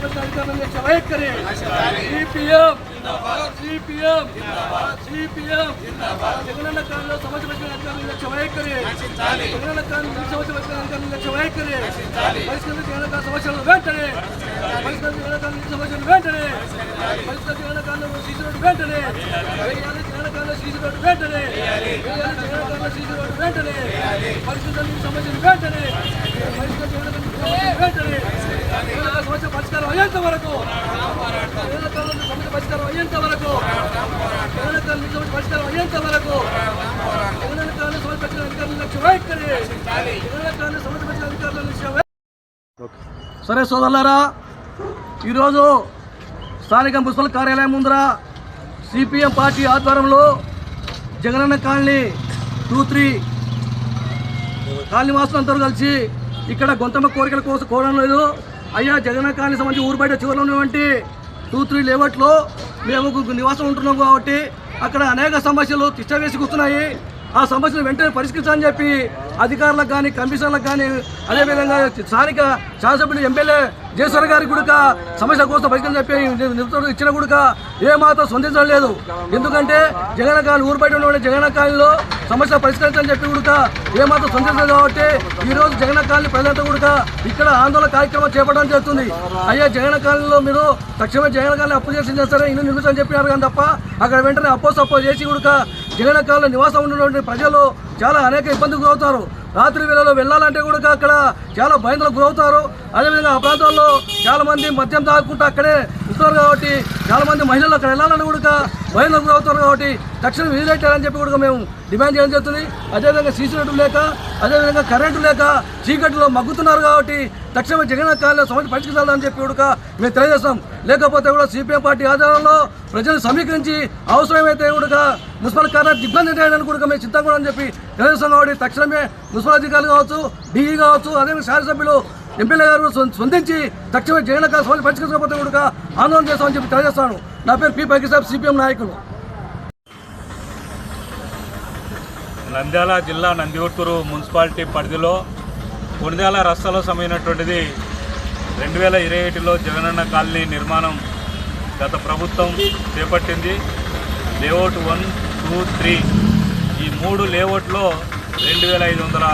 పరిష్కరించిన వైఖరి CPM CPM CPM Jagananna కాలంలో సమస్య అధికారుల వైఖరి జగనన్న కాలం సమస్య పరిష్కరించిన అధికారుల వైఖరి పరిష్కరించిన జగనన్న కాల వెంటనే పరిష్కరించిన జగనన్న వెంటనే పరిష్కరించిన కాలంలో వెంటనే వెంటనే వెంటనే సమస్యలు వెంటనే వెంటనే సమస్య అయ్యేంత వరకు సమస్య పరిష్కారం అయ్యేంత వరకు సమస్య పరిష్కారం అయ్యేంత వరకు సమస్య పరిష్కారం లక్ష్య వైఖరి సమస్య పరిష్కారం అధికారుల లక్ష్య సరే సోదరులారా ఈరోజు స్థానిక మున్సిపల్ కార్యాలయం ముందర సిపిఎం పార్టీ ఆధ్వర్యంలో Jagananna colony two three colony వాసులందరూ కలిసి ఇక్కడ గొంతమ్మ కోరికల కోసం కోరడం లేదు. అయ్యా జగనన్న కాలనీ సంబంధించి ఊరు బయట చివరిలో ఉన్నటువంటి టూ త్రీ లేవట్లో మేము నివాసం ఉంటున్నాం కాబట్టి అక్కడ అనేక సమస్యలు తిష్టవేసి కూర్చున్నాయి. ఆ సమస్యను వెంటనే పరిష్కరించాలని చెప్పి అధికారులకు కానీ కమిషనర్లకు కానీ అదేవిధంగా స్థానిక శాసనసభ్యులు ఎమ్మెల్యే జయశ్వర్ గారి కూడా సమస్య కోసం పరిష్కరించని చెప్పి నిరుత్తరం ఇచ్చిన కూడా ఏ మాత్రం స్పందించడం లేదు. ఎందుకంటే జగన్ కాలనీ ఊరు బయట ఉన్న జగన్ కాలనీలో సమస్య పరిష్కరించాలని చెప్పి కూడా ఏ మాత్రం స్పందించలేదు కాబట్టి ఈ రోజు జగన్ కాలనీ ప్రజలంతా కూడా ఇక్కడ ఆందోళన కార్యక్రమం చేపట్టడం జరుగుతుంది. అయ్యా జగన్ కాలనీలో మీరు తక్షణమే జగన్ అప్పు చేసి చేస్తారని ఇల్లు నిర్మించని చెప్పినారు కానీ తప్ప అక్కడ వెంటనే అప్పో సప్పో చేసి కూడా జగన్ నివాసం ఉన్నటువంటి ప్రజలు చాలా అనేక ఇబ్బందులు గురవుతారు. రాత్రి వేళలో వెళ్ళాలంటే కూడా అక్కడ చాలా భయంకరకు గురవుతారు. అదేవిధంగా ఆ ప్రాంతాల్లో చాలా మంది మద్యం తాగుకుంటూ అక్కడే ఉంటున్నారు కాబట్టి చాలా మంది మహిళలు అక్కడ వెళ్ళాలని కూడా భయంకరకు గురవుతున్నారు కాబట్టి తక్షణం వీలెట్టారని చెప్పి కూడా మేము డిమాండ్ చేయడం జరుగుతుంది. అదేవిధంగా సీసీ రోడ్డు లేక అదేవిధంగా కరెంటు లేక చీకటిలో మగ్గుతున్నారు కాబట్టి తక్షణమే జగన్ కాలంలో సమస్య పరిష్కరించాలని చెప్పి కూడా మేము తెలియజేస్తాం. లేకపోతే కూడా సిపిఎం పార్టీ ఆధారంలో ప్రజలు సమీకరించి అవసరమైతే కూడా మున్సిపల్ కార్యాలయం ఇబ్బంది చేయడానికి కూడా మేము సిద్ధంగా అని చెప్పి తెలియజేస్తాం కాబట్టి తక్షణమే మున్సిపల్ అధికారులు కావచ్చు డిఈ కావచ్చు అదేవిధంగా శాసనసభ్యులు ఎమ్మెల్యే గారు స్పందించి తక్షణమే జగన్ కాల పరిష్కరించకపోతే కూడా ఆందోళన చేస్తామని చెప్పి తెలియజేస్తాను. నా పేరు పి పైకిసాబ్ సిపిఎం నాయకులు. నంద్యాల జిల్లా నందికొట్కూరు మున్సిపాలిటీ పరిధిలో కొనిదేల రస్తాలో సమయమైనటువంటిది రెండు వేల ఇరవై ఒకటిలో జగనన్న కాలనీ నిర్మాణం గత ప్రభుత్వం చేపట్టింది. లేఅవుట్ వన్ టూ త్రీ ఈ మూడు లేఅవుట్లో రెండు వేల ఐదు వందల